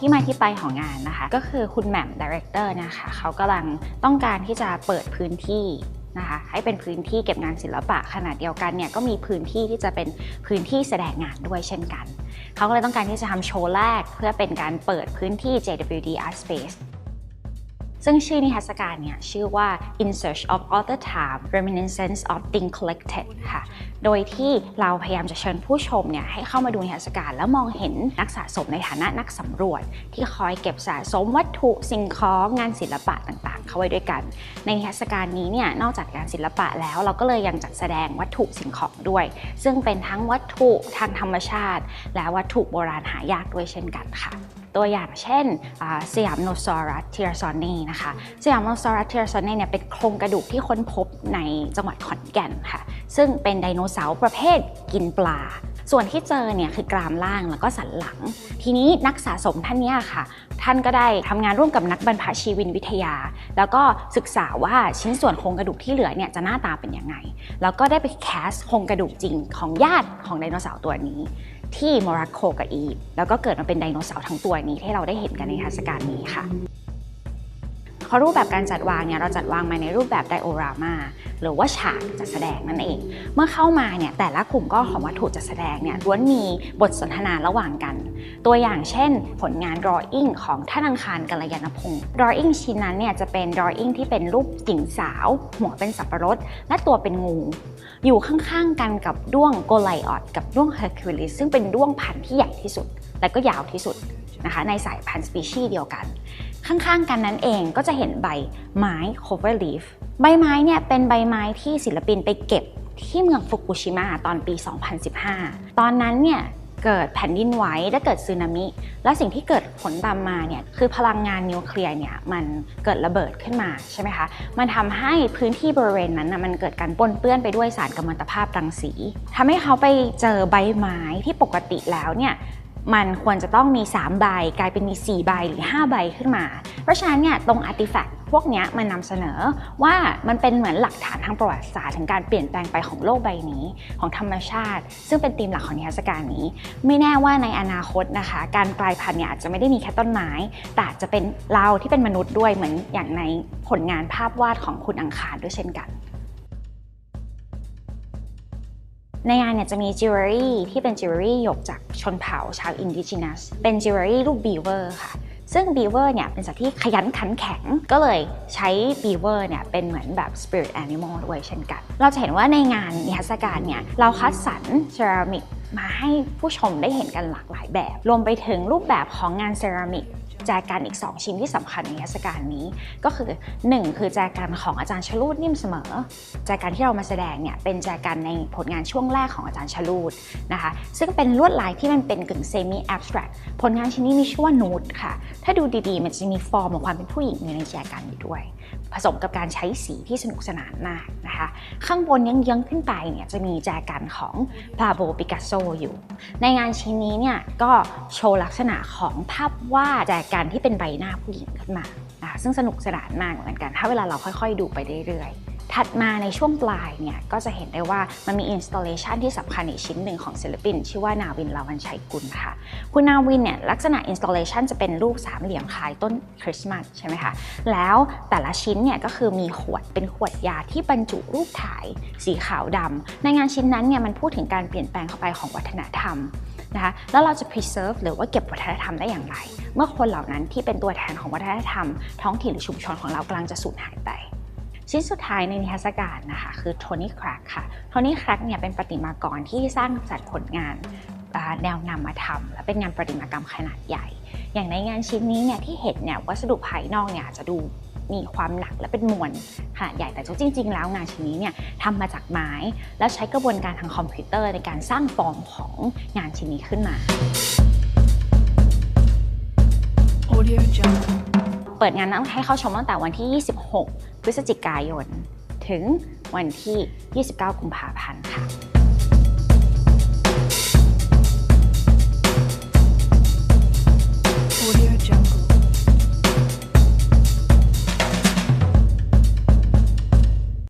ที่มาที่ไปของงานนะคะ ก็คือคุณแหม่มดีเรคเตอร์นะคะเขากำลังต้องการที่จะเปิดพื้นที่นะคะให้เป็นพื้นที่เก็บงานศิลปะขนาดเดียวกันเนี่ยก็มีพื้นที่ที่จะเป็นพื้นที่แสดงงานด้วยเช่นกัน เขาก็เลยต้องการที่จะทำโชว์แรก เพื่อเป็นการเปิดพื้นที่ JWD Art Space ซึ่งชื่อนิทรรศการเนี่ยชื่อว่า In Search of Other Time Reminiscence of Things Collected ค่ะ โดยที่เราพยายามจะเชิญผู้ชมเนี่ยให้เข้ามาดูนิทรรศการแล้วมองเห็นนักสะสมในฐานะนักสำรวจ ที่คอยเก็บสะสมวัตถุสิ่งของงานศิลปะต่างๆ เข้าไว้ด้วยกัน ในนิทรรศการนี้เนี่ยนอกจากงานศิลปะแล้วเราก็เลยยังจัดแสดงวัตถุสิ่งของด้วย ซึ่งเป็นทั้งวัตถุทางธรรมชาติ และวัตถุโบราณหายากด้วยเช่นกันค่ะ ตัวอย่างเช่นสยามโนซอรัสเทียซอนเน่นะคะสยามโนซอรัสเทียซอนเน่เนี่ยเป็นโครงกระดูกที่ค้นพบในจังหวัดขอนแก่นค่ะ ซึ่งเป็นไดโนเสาร์ประเภทกินปลาส่วนที่เจอเนี่ยคือกรามล่างแล้วก็สันหลัง ทีนี้นักสะสมท่านเนี้ค่ะ ท่านก็ได้ทำงานร่วมกับนักบรรพชีวินวิทยา แล้วก็ศึกษาว่าชิ้นส่วนโครงกระดูกที่เหลือเนี่ยจะหน้าตาเป็นยังไง แล้วก็ได้ไปแคสโครงกระดูกจริงของญาติของไดโนเสาร์ตัวนี้ ที่โมร็อกโกกับอียิปต์แล้วก็เกิดมาเป็นไดโนเสาร์ทั้งตัวนี้ที่เราได้เห็นกันในเทศกาลนี้ค่ะ เพราะรูปแบบการจัดวางเนี่ยเราจัดวางมาในรูปแบบไดโอรามาหรือว่าฉากจัดแสดงนั่นเอง เมื่อเข้ามาเนี่ยแต่ละกลุ่มก้อนของวัตถุจัดแสดงเนี่ยล้วนมีบทสนทนาระหว่างกัน ตัวอย่างเช่น ผลงาน drawing ของท่านอังคารกัลยาณพงศ์ drawing ชิ้นนั้นเนี่ยจะเป็น drawing ที่เป็นรูปหญิงสาว หัวเป็นสับปะรด และตัวเป็นงู อยู่ข้างๆกันกับด้วงโกไลออดกับด้วงเฮอร์คิวลิสซึ่งเป็นด้วงพันธุ์ที่ใหญ่ที่สุด และก็ยาวที่สุดนะคะในสายพันธุ์สปีชีส์เดียวกัน ข้างๆกันนั้นเองก็จะเห็นใบไม้ cover leaf ใบไม้เนี่ยเป็นใบไม้ที่ศิลปินไปเก็บที่เมืองฟุกุชิมะตอนปี 2015 ตอนนั้นเนี่ยเกิดแผ่นดินไหวและเกิดสึนามิ และสิ่งที่เกิดผลตามมาเนี่ยคือพลังงานนิวเคลียร์เนี่ยมันเกิดระเบิดขึ้นมาใช่ไหมคะ มันทำให้พื้นที่บริเวณนั้นนะมันเกิดการปนเปื้อนไปด้วยสารกัมมันตภาพรังสีทำให้เขาไปเจอใบไม้ที่ปกติแล้วเนี่ย มันควรจะต้องมี 3 ใบ กลายเป็นมี 4 ใบหรือ 5 ใบขึ้นมา เพราะฉะนั้นเนี่ยตรงอาร์ติแฟกต์พวกนี้มันนำเสนอว่ามันเป็นเหมือนหลักฐานทางประวัติศาสตร์ถึงการเปลี่ยนแปลงไปของโลกใบนี้ ของธรรมชาติ ซึ่งเป็นธีมหลักของนิทรรศการนี้ ไม่แน่ว่าในอนาคตนะคะ การกลายพันธุ์เนี่ยอาจจะไม่ได้มีแค่ต้นไม้ แต่อาจจะเป็นเราที่เป็นมนุษย์ด้วยเหมือนอย่างในผลงานภาพวาดของคุณอังคารด้วยเช่นกัน ในงานเนี่ยจะมีจิวเวลรี่ที่เป็นจิวเวลรี่หยกจากชนเผ่าชาวอินดิจินัส เป็นจิวเวลรี่รูปบีเวอร์ค่ะ ซึ่งบีเวอร์เนี่ยเป็นสัตว์ที่ขยันขันแข็ง ก็เลยใช้บีเวอร์เนี่ยเป็นเหมือนแบบ spirit animal ด้วยเช่นกัน เราจะเห็นว่าในงานนิทรรศการเนี่ยเราคัดสรรเซรามิกมาให้ผู้ชมได้เห็นกันหลากหลายแบบ รวมไปถึงรูปแบบของงานเซรามิก แจกันอีก 2 ชิ้นที่สำคัญในเทศกาลนี้ ก็คือ 1 คือแจกันของอาจารย์ชลูดนิ่มเสมอ แจกันที่เรามาแสดงเนี่ยเป็นแจกันในผลงานช่วงแรกของอาจารย์ชลูดนะคะซึ่งเป็นลวดลายที่มันเป็นกึ่งเซมิแอบสแตรกผลงานชิ้นนี้มีชื่อว่านูดค่ะ ถ้าดูดีๆ มันจะมีฟอร์มของความเป็นผู้หญิงอยู่ในแจกันอยู่ด้วย ผสมกับการใช้สีที่สนุกสนานมากนะคะข้างบนยังๆขึ้นไปเนี่ยจะมีแจกันของพาโบปิกัสโซอยู่ ในงานชิ้นนี้เนี่ยก็โชว์ลักษณะของภาพวาดแจกันที่เป็นใบหน้าผู้หญิงขึ้นมานะซึ่งสนุกสนานมากเหมือนกัน ถ้าเวลาเราค่อยๆ ดูไปเรื่อยๆ ถัดมาในช่วงปลายเนี่ยก็จะเห็นได้ว่ามันมีอินสต l เลชันที่สำคัญอีกชิ้นหนึ่งของศิลปิน ชื่อว่านาวินลาวันชัยกุลค่ะ คุณนาวินเนี่ยลักษณะอินสต l เลชันจะเป็นรูปสามเหลี่ยมคล้ายต้นคริสต์มาสใช่ไหมคะ แล้วแต่ละชิ้นเนี่ยก็คือมีขวดเป็นขวดยาที่บรรจุรูปถ่ายสีขาวดำในงานชิ้นนั้นเนี่ยมันพูดถึงการเปลี่ยนแปลงเข้าไปของวัฒนธรรม นะคะแล้วเราจะ preserve หรือว่าเก็บวัฒนธรรมได้อย่างไร เมื่อคนเหล่านั้นที่เป็นตัวแทนของวัฒนธรรม ท้องถิ่นหรือชุมชนของเรากำลังจะสูญหายไปชิ้นสุดท้ายในนิทรรศการนะคะคือโทนี่ครักค่ะโทนี่ครักเนี่ยเป็นประติมากรที่สร้างสรรค์ผลงานแนวนามธรรมและเป็นงานประติมากรรมขนาดใหญ่ อย่างในงานชิ้นนี้เนี่ยที่เห็นเนี่ยวัสดุภายนอกเนี่ยจะดู มีความหนักและเป็นมวลขนาดใหญ่แต่จริง ๆ แล้วงานชิ้นนี้เนี่ยทำมาจากไม้ แล้วใช้กระบวนการทางคอมพิวเตอร์ในการสร้างฟอร์มของงานชิ้นนี้ขึ้นมา Audio เปิดงานต้องให้เข้าชมตั้งแต่วันที่ 26 พฤศจิกายน ถึงวันที่ 29 กุมภาพันธ์ค่ะ